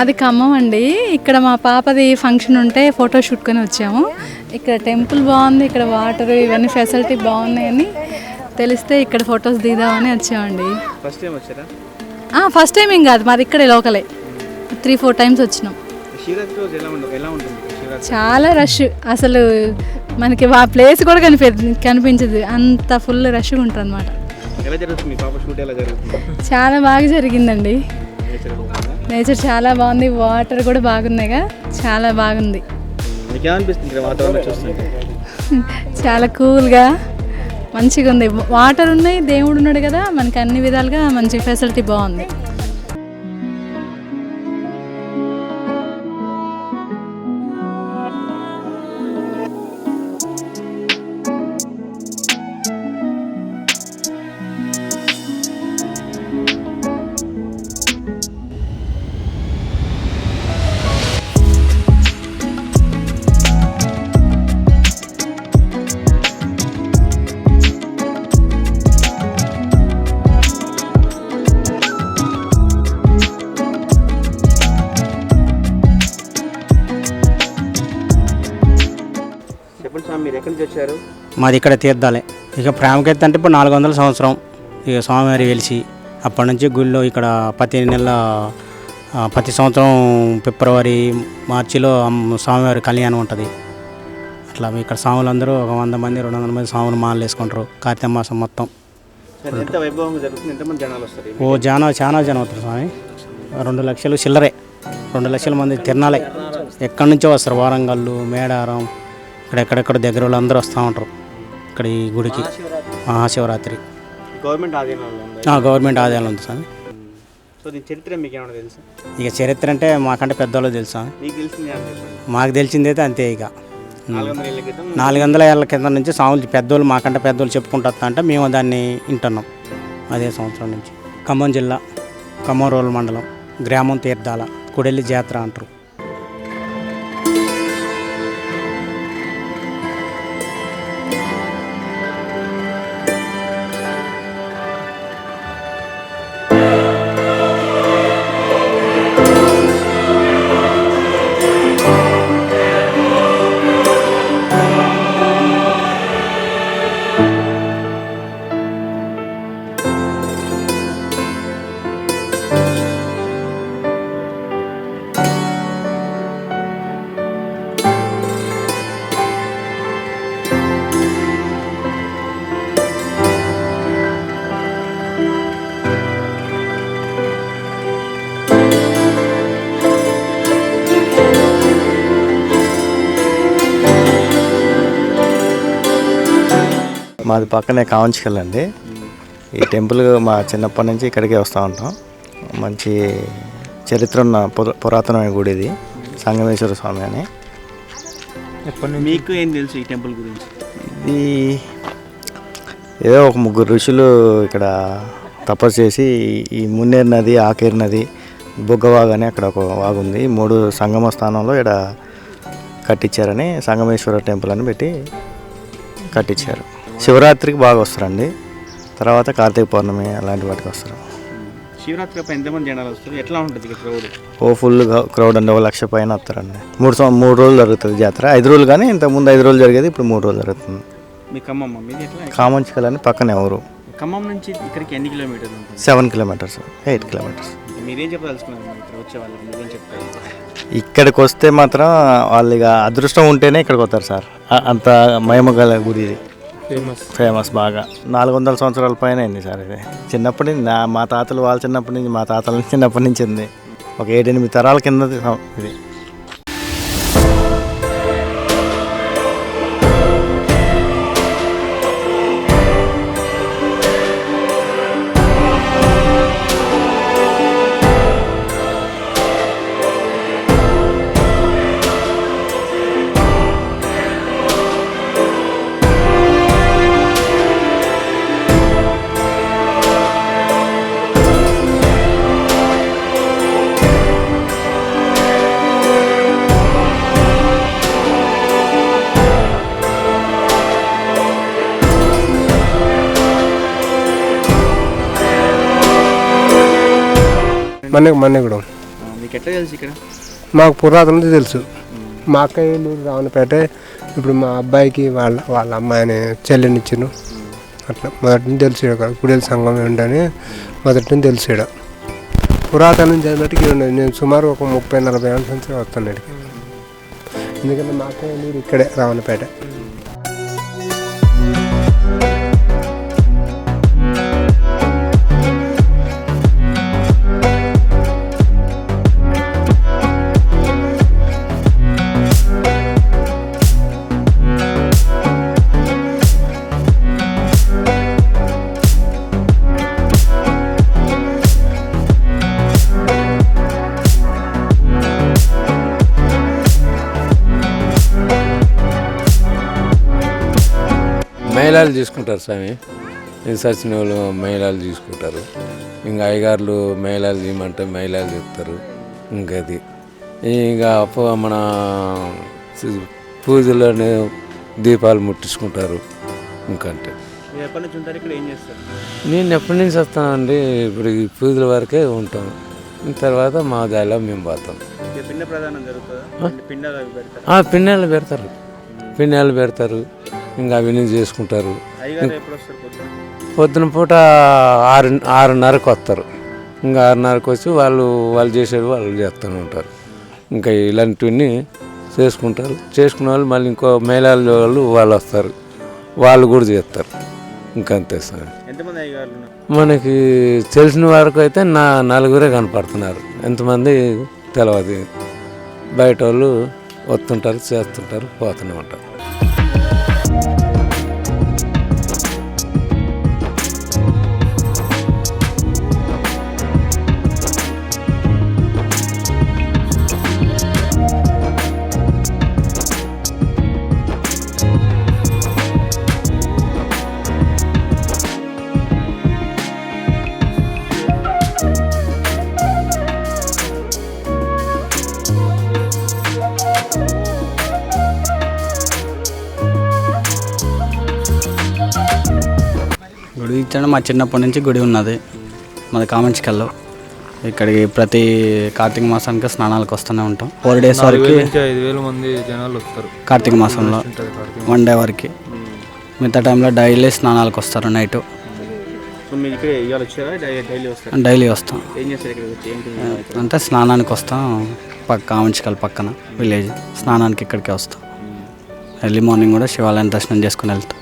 మాది ఖమ్మం అండి. ఇక్కడ మా పాపది ఫంక్షన్ ఉంటే ఫోటో షూట్కొని వచ్చాము. ఇక్కడ టెంపుల్ బాగుంది ఇక్కడ వాటర్ ఇవన్నీ ఫెసిలిటీ బాగున్నాయని తెలిస్తే ఇక్కడ ఫొటోస్ దిగుదామని వచ్చామండి. ఫస్ట్ టైం వచ్చారా? ఫస్ట్ టైం ఏం కాదు మాది ఇక్కడ లోకలే. త్రీ ఫోర్ టైమ్స్ వచ్చినాం. చాలా రష్. అసలు మనకి ఆ ప్లేస్ కూడా కనిపి కనిపించదు. అంత ఫుల్ రష్గా ఉంటుంది అనమాట చాలా బాగా జరిగిందండి. నేచర్ చాలా బాగుంది వాటర్ కూడా బాగున్నాయిగా చాలా బాగుంది. చాలా కూల్గా మంచిగా ఉంది వాటర్ ఉన్నాయి దేవుడు ఉన్నాడు కదా మనకి అన్ని విధాలుగా మంచి ఫెసిలిటీ బాగుంది. మీరు ఎక్కడి నుంచి వచ్చారు? మాది ఇక్కడ తీర్థాలే. ఇక ప్రాముఖ్యత అంటే ఇప్పుడు నాలుగు వందల సంవత్సరం. ఇక స్వామివారి వెలిసి అప్పటి నుంచి గుళ్ళో ఇక్కడ ప్రతి నెల ప్రతి సంవత్సరం ఫిబ్రవరి మార్చిలో స్వామివారి కళ్యాణం ఉంటుంది. అట్లా ఇక్కడ స్వాములందరూ ఒక వంద మంది రెండు వందల మంది స్వాములు మాలలు వేసుకుంటారు కార్తీక మాసం మొత్తం. ఓ జానా చాలా జనం అవుతారు స్వామి. రెండు లక్షలు చిల్లరే. రెండు లక్షల మంది తిరణాలే. ఎక్కడి నుంచో వస్తారు వారంగల్లు మేడారం ఇక్కడ ఎక్కడెక్కడ దగ్గర వాళ్ళు అందరూ వస్తూ ఉంటారు. ఇక్కడ ఈ గుడికి. మహాశివరాత్రి. గవర్నమెంట్ ఆధీనంలో గవర్నమెంట్ ఆదాయాలు ఉంది స్వామి. సో దీని చరిత్ర మీకు ఏమైనా తెలుసు? ఇక చరిత్ర అంటే మాకంటే పెద్దవాళ్ళు తెలుసు మీకు తెలిసింది తెలిసిందైతే అంతే ఇక. నాలుగు వందల ఏళ్ళ కింద నుంచి స్వాములు పెద్దోళ్ళు మాకంటే పెద్దోళ్ళు చెప్పుకుంటూ అంటే మేము దాన్ని వింటున్నాం. అదే సంవత్సరం నుంచి. ఖమ్మం జిల్లా ఖమ్మం రోల్ మండలం గ్రామం తీర్థాల కుడెల్లి జాతర అంటారు. మాది పక్కనే కావంచికల్లండి ఈ టెంపుల్ మా చిన్నప్పటి నుంచి ఇక్కడికే వస్తూ ఉంటాం. మంచి చరిత్ర ఉన్న పుర- పురాతనమైన గుడి ఇది సంగమేశ్వర స్వామి అని. మీకు ఏం తెలుసు ఈ టెంపుల్ గురించి? ఇది ఏదో ఒక ముగ్గురు ఋషులు ఇక్కడ తపస్సు చేసి ఈ మున్నేరు నది ఆకేరు నది బుగ్గవాగు అని అక్కడ ఒక వాగు ఉంది. మూడు సంగమ స్థానంలో ఇక్కడ కట్టించారని సంగమేశ్వర టెంపుల్ అని పెట్టి కట్టించారు. శివరాత్రికి బాగా వస్తారండి. తర్వాత కార్తీక పౌర్ణమి అలాంటి వాటికి వస్తారు. శివరాత్రి అప్పుడు ఎంతమంది జనాలు వస్తారు? ఎట్లా ఉంటుంది క్రౌడ్ ఓ ఫుల్ క్రౌడ్ అండి ఒక లక్ష పైన వస్తారండి. మూడు సం- మూడు రోజులు జరుగుతుంది జాతర. ఐదు రోజులు కానీ ఇంత ముందు ఐదు రోజులు జరిగేది ఇప్పుడు మూడు రోజులు జరుగుతుంది. మీ ఖమ్మం మీది ఎట్లా? కామంచికల్ అని పక్కనే ఎవరు ఖమ్మం నుంచి ఇక్కడికి ఎన్ని కిలోమీటర్లు ఉంటుంది? Seven kilometres eight kilometres. మీరేం చెప్పదలుచుకున్నారు ఇక్కడ వచ్చే వాళ్ళకి? మీరేం చెప్తారు? ఇక్కడికి వస్తే మాత్రం వాళ్ళు ఇక అదృష్టం ఉంటేనే ఇక్కడికి వస్తారు సార్. అంత మహిమగల గుడి ఇది. ఫేమస్ ఫేమస్ బాగా. నాలుగు వందల సంవత్సరాల పైన అయింది సార్ ఇది. చిన్నప్పటి నుంచి నా మా తాతలు వాళ్ళ చిన్నప్పటి నుంచి మా తాతల నుంచి చిన్నప్పటి నుంచి ఉంది. ఒక ఏడెనిమిది తరాల కింద ఇది. మన్నె మన్నెగూడెం. మీకు ఎట్లా తెలుసు ఇక్కడ? మాకు పురాతనది తెలుసు. మా అక్కయ్య ఇల్లు రావణపేట ఇప్పుడు మా అబ్బాయికి వాళ్ళ వాళ్ళ అమ్మాయిని చెల్లినిచ్చిన అట్లా మొదటి నుంచి తెలుసు ఇక్కడ. గుడెల సంఘం ఏంటని మొదటి నుంచి తెలుసు ఇక్కడ. పురాతనం చదివినట్టుకి ఉన్నది నేను సుమారు ఒక ముప్పై నలభై ఏళ్ళ నుంచి వస్తాను ఇక్కడికి. ఎందుకంటే మా అక్కయ్య ఇక్కడే రావణపేట. మహిళలు తీసుకుంటారు స్వామి. సచిన వాళ్ళు మహిళలు తీసుకుంటారు. ఇంకా అయ్యగారులు మహిళలు చేయమంటే మహిళలు చెప్తారు ఇంకా అది. ఇంకా మన పూజలోనే దీపాలు ముట్టించుకుంటారు. ఇంకంటే నేను ఎప్పటి నుంచి వస్తానండి? ఇప్పుడు ఈ పూజల వరకే ఉంటాం. తర్వాత మా దారిలో మేము పోతాం. పిండాలు పెడతారు? ఆ, పిన్నెలు పెడతారు. పిన్నెలు పెడతారు. ఇంకా అవన్నీ చేసుకుంటారు. పొద్దున? పూట ఆరు ఆరున్నరకు వస్తారు. ఇంకా ఆరున్నరకు వచ్చి వాళ్ళు వాళ్ళు చేసేది వాళ్ళు చేస్తూనే ఉంటారు. ఇంకా ఇలాంటివన్నీ చేసుకుంటారు. చేసుకున్న వాళ్ళు మళ్ళీ ఇంకో మహిళల వాళ్ళు వాళ్ళు వస్తారు. వాళ్ళు కూడా చేస్తారు. ఇంకంతే సార్. మనకి తెలిసిన వరకు అయితే నా నలుగురే కనపడుతున్నారు. ఎంతమంది తెలియదు బయట వాళ్ళు వస్తుంటారు చేస్తుంటారు పోతూనే ఉంటారు. గుడి ఇచ్చాడు మా చిన్నప్పటి నుంచి గుడి ఉన్నది. మాది కామెంట్స్కల్లో ఇక్కడికి ప్రతి కార్తీక మాసానికి స్నానాలకు వస్తూనే ఉంటాం. ఫోర్ డేస్ వరకు ఐదు వేల మంది జనాలు వస్తారు. కార్తీక మాసంలో. వన్ డే వరకు. మిగతా టైంలో డైలీ స్నానాలకు వస్తారు నైట్. డైలీ వస్తాం? అంటే స్నానానికి వస్తాం. పక్క కామెంట్స్కల్ పక్కన విలేజ్. స్నానానికి ఇక్కడికే వస్తాం. ఎర్లీ మార్నింగ్ కూడా శివాలయం దర్శనం చేసుకుని వెళ్తాం.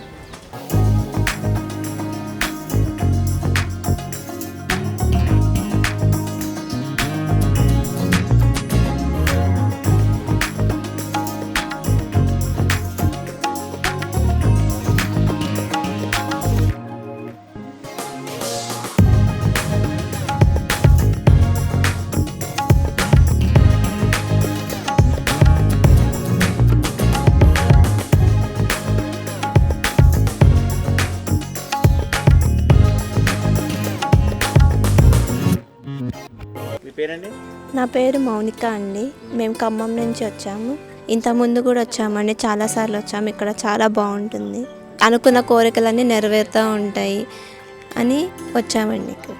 పేరండి? నా పేరు మౌనిక అండి. మేము ఖమ్మం నుంచి వచ్చాము. ఇంతకుముందు ముందు కూడా వచ్చామండి. చాలాసార్లు వచ్చాము. ఇక్కడ చాలా బాగుంటుంది. అనుకున్న కోరికలన్నీ నెరవేరుతూ ఉంటాయి అని వచ్చామండి ఇక్కడ.